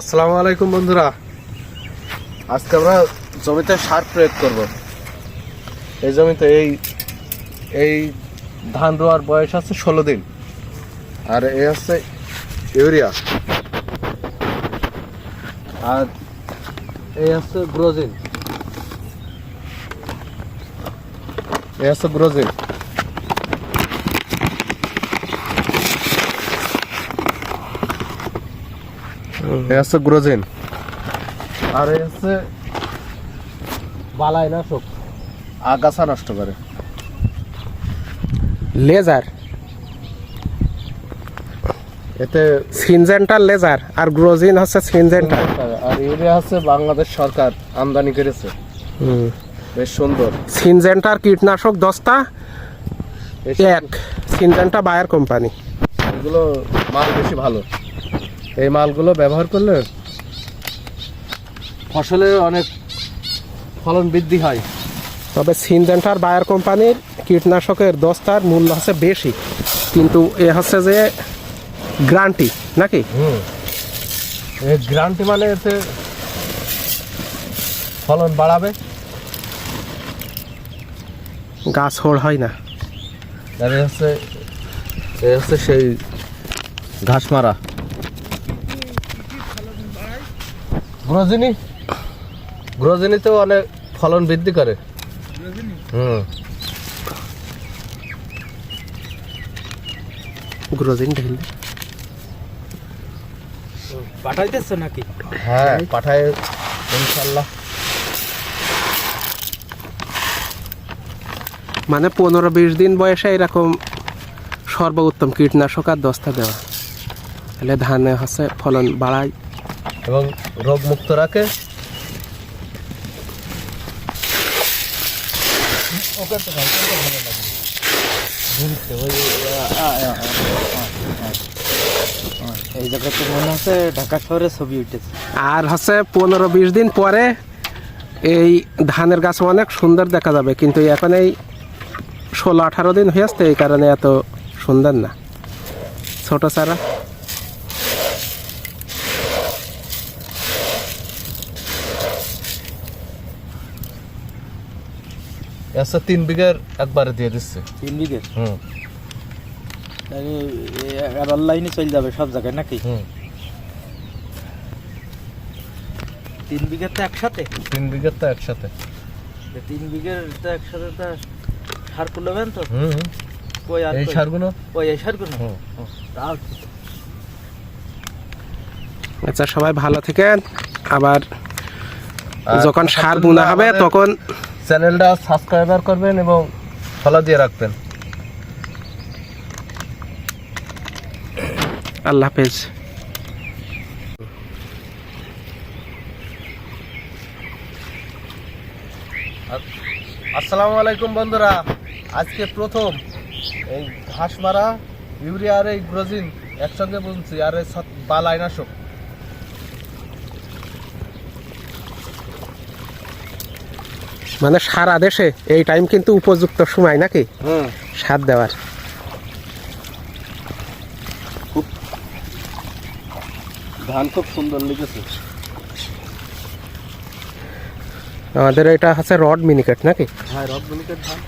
আসসালামু আলাইকুম বন্ধুরা। আজকে আমরা জমিতে সার প্রয়োগ করব। এই জমিতে এই এই ধান রোয়ার বয়স আছে ষোলো দিন। আর এই হচ্ছে ইউরিয়া। আর এই হচ্ছে গ্রোজিন এই হচ্ছে গ্রোজিন এই হচ্ছে গ্রোজিন। আর এই হচ্ছে বালাই নাশক আগাছা নষ্ট করে। লেজার। এতে সিনজেন্টার লেজার আর গ্রোজিন হচ্ছে সিনজেন্টার আর ইউরিয়া হচ্ছে বাংলাদেশ সরকার আমদানি করেছে। বেশ সুন্দর। সিনজেন্টার কীটনাশক দস্তা এক। Syngenta Bayer company. এগুলো মাল বেশি ভালো। এই মালগুলো ব্যবহার করলে ফসলের অনেক ফলন বৃদ্ধি হয়। তবে সিনজেন্টার বায়ার কোম্পানির কীটনাশকের দস্তার মূল্য হচ্ছে বেশি। কিন্তু এ হচ্ছে যে গ্রান্টি নাকি? এই গ্রান্টি মানে এতে ফলন বাড়াবে। গাছ হোড় হয় না। হচ্ছে হচ্ছে সেই ঘাস মারা গ্রোজিনি গ্রোজিনিতেও অনেক ফলন বৃদ্ধি করে। হুম। গ্রোজিন ঢেলে পাঠাইতেছো নাকি? হ্যাঁ পাঠায় ইনশাল্লাহ মানে পনেরো বিশ দিন বয়সে এরকম সর্বোত্তম কীটনাশক আর দস্তা দেওয়া। তাহলে ধানে হচ্ছে ফলন বাড়ায় এবং রোগ মুক্ত রাখে এই তো মনে হচ্ছে ঢাকা শহরে ছবি উঠেছে। আর হচ্ছে পনেরো বিশ দিন পরে এই ধানের গাছ অনেক সুন্দর দেখা যাবে কিন্তু এখন এই ষোলো আঠারো দিন হয়ে আসছে এই কারণে এত সুন্দর না। ছোট চারা। আচ্ছা তিন বিঘের একবারে দিয়ে দিচ্ছে। তিন বিঘে? হুম। আর অনলাইনে চলে যাবে সব জায়গায় নাকি? হুম। তিন বিঘের তো একসাথে? তিন বিঘের তো একসাথে। তো তিন বিঘের তো একসাথে তো সার করলেবেন তো? হুম হুম। কই আর এই কই? সারগুলো? ওই এই সারগুলো? হুম। ও, তাও ঠিক। আচ্ছা সবাই ভালো থেকেন। আবার যখন সার বোনা হবে তখন চ্যানেলটা সাবস্ক্রাইবার করবেন এবং ফলো দিয়ে রাখবেন। আল্লাহ হাফেজ। আসসালামু আলাইকুম বন্ধুরা আজকে প্রথম এই ঘাস মারা ইউরিয়া আর এই গ্রোজিন একসঙ্গে বুনছি আর এই বালাইনাশক মানে সারা দেশে এই টাইম কিন্তু উপযুক্ত সময় নাকি? সার দেওয়ার। ধান খুব সুন্দর লেগেছে। আমাদের এটা হচ্ছে রড মিনিকেট নাকি? হ্যাঁ রড মিনিকেট ধান।